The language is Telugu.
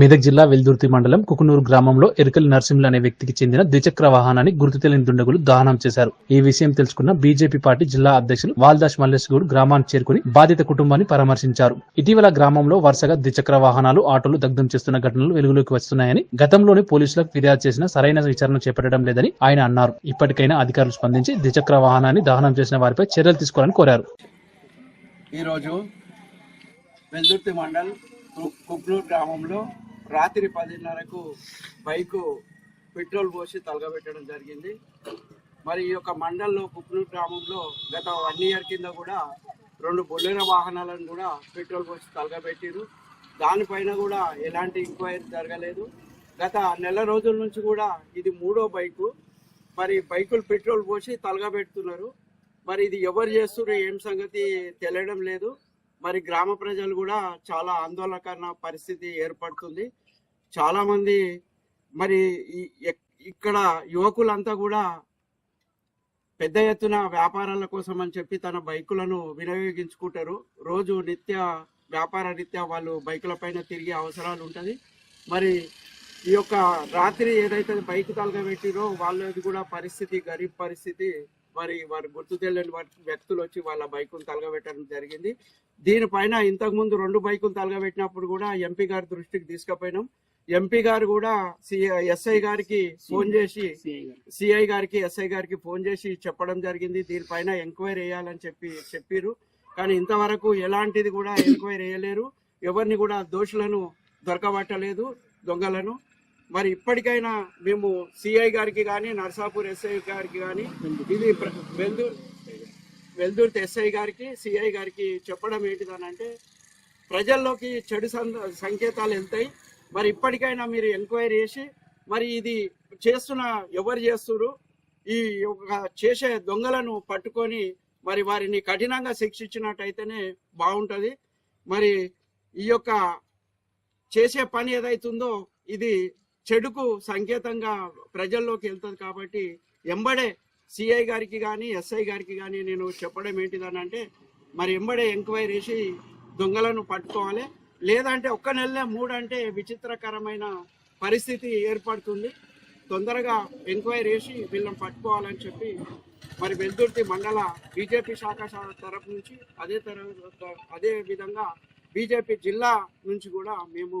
మెదక్ జిల్లా వెల్దుర్తి మండలం కుకునూరు గ్రామంలో ఎరుకల్ నరసింహులు అనే వ్యక్తికి చెందిన ద్విచక్ర వాహనాన్ని గుర్తు తెలియని దుండగులు దహనం చేశారు. ఈ విషయం తెలుసుకున్న బీజేపీ పార్టీ జిల్లా అధ్యక్షులు వాల్దాస్ మల్లేష్ గౌడ్ గ్రామానికి చేరుకుని బాధిత కుటుంబాన్ని పరామర్శించారు. ఇటీవల గ్రామంలో వరుసగా ద్విచక్ర వాహనాలు ఆటోలు దగ్ధం చేస్తున్న ఘటనలు వెలుగులోకి వస్తున్నాయని గతంలోనే పోలీసులకు ఫిర్యాదు చేసిన సరైన విచారణ చేపట్టడం లేదని ఆయన అన్నారు. ఇప్పటికైనా అధికారులు స్పందించి ద్విచక్ర వాహనాన్ని దహనం చేసిన వారిపై చర్యలు తీసుకోవాలని కోరారు. ఈరోజు వెల్దుర్తి మండల్ కుక్నూర్ గ్రామంలో రాత్రి పదిన్నరకు బైకు పెట్రోల్ పోసి తలగబెట్టడం జరిగింది. మరి ఈ యొక్క మండల్లో కుక్నూర్ గ్రామంలో గత వన్ ఇయర్ కింద కూడా రెండు బొల్లెర వాహనాలను కూడా పెట్రోల్ పోసి తలగబెట్టారు. దానిపైన కూడా ఎలాంటి ఎంక్వైరీ జరగలేదు. గత నెల రోజుల నుంచి కూడా ఇది మూడో బైకు. మరి బైకులు పెట్రోల్ పోసి తలగబెడుతున్నారు. మరి ఇది ఎవరు చేస్తున్నారు ఏం సంగతి తెలియడం లేదు. మరి గ్రామ ప్రజలు కూడా చాలా ఆందోళనకరణ పరిస్థితి ఏర్పడుతుంది. చాలా మంది మరి ఈ- ఎక్- ఇక్కడ యువకులంతా కూడా పెద్ద ఎత్తున వ్యాపారాల కోసం అని చెప్పి తన బైకులను వినియోగించుకుంటారు. రోజు నిత్య వ్యాపార రీత్యా వాళ్ళు బైకుల పైన తిరిగే అవసరాలు ఉంటుంది. మరి ఈ యొక్క రాత్రి ఏదైతే బైక్ తలగబెట్టిరో వాళ్ళది కూడా పరిస్థితి గరీబ్ పరిస్థితి మరి వారి గుర్తు తెలియని వారి- వ్యక్తులు వచ్చి వాళ్ళ బైకును తలగబెట్టడం జరిగింది. దీనిపైన ఇంతకు ముందు రెండు బైకులు తలగబెట్టినప్పుడు కూడా ఎంపీ గారి దృష్టికి తీసుకుపోయినాం. ఎంపీ గారు కూడా ఎస్ఐ గారికి ఫోన్ చేసి సిఐ గారికి ఎస్ఐ గారికి ఫోన్ చేసి చెప్పడం జరిగింది. దీనిపైన ఎంక్వైరీ వేయాలని చెప్పి చెప్పిరు. కానీ ఇంతవరకు ఎలాంటిది కూడా ఎంక్వైరీ వేయలేరు. ఎవరిని కూడా దోషులను దొరకబట్టలేదు దొంగలను. మరి ఇప్పటికైనా మేము సిఐ గారికి కానీ నర్సాపూర్ ఎస్ఐ గారికి కానీ ఇది ప్ర- వెల్దూర్ వెల్దుర్తి ఎస్ఐ గారికి సిఐ గారికి చెప్పడం ఏంటిదనంటే ప్రజల్లోకి చెడు సంకేతాలు వెళ్తాయి. మరి ఇప్పటికైనా మీరు ఎంక్వైరీ చేసి మరి ఇది చేస్తున్న ఎవరు చేస్తున్నారు ఈ యొక్క చేసే దొంగలను పట్టుకొని మరి వారిని కఠినంగా శిక్షించినట్టయితేనే బాగుంటుంది. మరి ఈ యొక్క చేసే పని ఏదైతుందో ఇది చెడుకు సంకేతంగా ప్రజల్లోకి వెళ్తుంది కాబట్టి ఎంబడే సిఐ గారికి కానీ ఎస్ఐ గారికి కానీ నేను చెప్పడం ఏంటిదని అంటే మరి ఎంబడే ఎంక్వైరీ చేసి దొంగలను పట్టుకోవాలి. లేదంటే ఒక్క నెలనే మూడంటే విచిత్రకరమైన పరిస్థితి ఏర్పడుతుంది. తొందరగా ఎంక్వైరీ చేసి వీళ్ళని పట్టుకోవాలని చెప్పి మరి వెల్దుర్తి మండల బీజేపీ శాఖ తరపు నుంచి అదే తర అదే విధంగా బీజేపీ జిల్లా నుంచి కూడా మేము